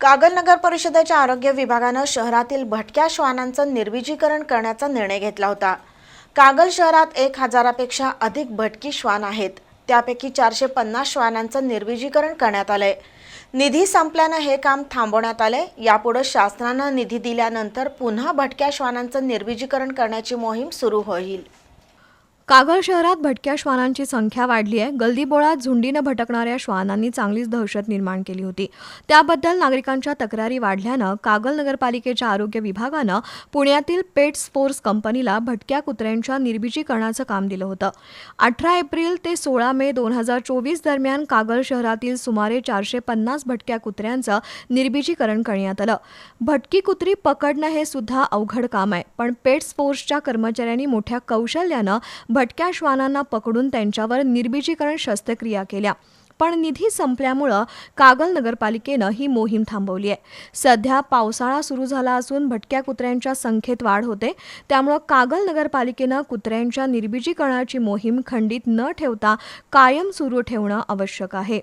कागल नगर परिषदेच्या आरोग्य विभागानं शहरातील भटक्या श्वानांचं निर्विजीकरण करण्याचा निर्णय घेतला होता. कागल शहरात एक हजारापेक्षा अधिक भटकी श्वान आहेत. त्यापैकी चारशे पन्नास श्वानांचं निर्विजीकरण करण्यात आलंय. निधी संपल्यानं हे काम थांबवण्यात आलंय. यापुढे शासनानं निधी दिल्यानंतर पुन्हा भटक्या श्वानांचं निर्विजीकरण करण्याची मोहीम सुरू होईल. कागल शहरात भटक्या श्वानांची संख्या वाढली आहे. गल्दीबोळात झुंडीनं भटकणाऱ्या श्वानांनी चांगलीच दहशत निर्माण केली होती. त्याबद्दल नागरिकांच्या तक्रारी वाढल्यानं कागल नगरपालिकेच्या आरोग्य विभागानं पुण्यातील पेट्स फोर्स कंपनीला भटक्या कुत्र्यांच्या निर्बिजीकरणाचं काम दिलं होतं. अठरा एप्रिल ते सोळा मे दोन हजार चोवीस दरम्यान कागल शहरातील सुमारे चारशे पन्नास भटक्या कुत्र्यांचं निर्बिजीकरण करण्यात आलं. भटकी कुत्री पकडणं हे सुद्धा अवघड काम आहे. पण पेट्स फोर्सच्या कर्मचाऱ्यांनी मोठ्या कौशल्यानं भटक्या श्वानांना पकडून त्यांच्यावर निर्बिजीकरण शस्त्रक्रिया केल्या. पण निधी संपल्यामुळं कागल नगरपालिकेनं ही मोहीम थांबवली आहे. सध्या पावसाळा सुरू झाला असून भटक्या कुत्र्यांच्या संख्येत वाढ होते. त्यामुळं कागल नगरपालिकेनं कुत्र्यांच्या निर्बिजीकरणाची मोहीम खंडित न ठेवता कायम सुरू ठेवणं आवश्यक आहे.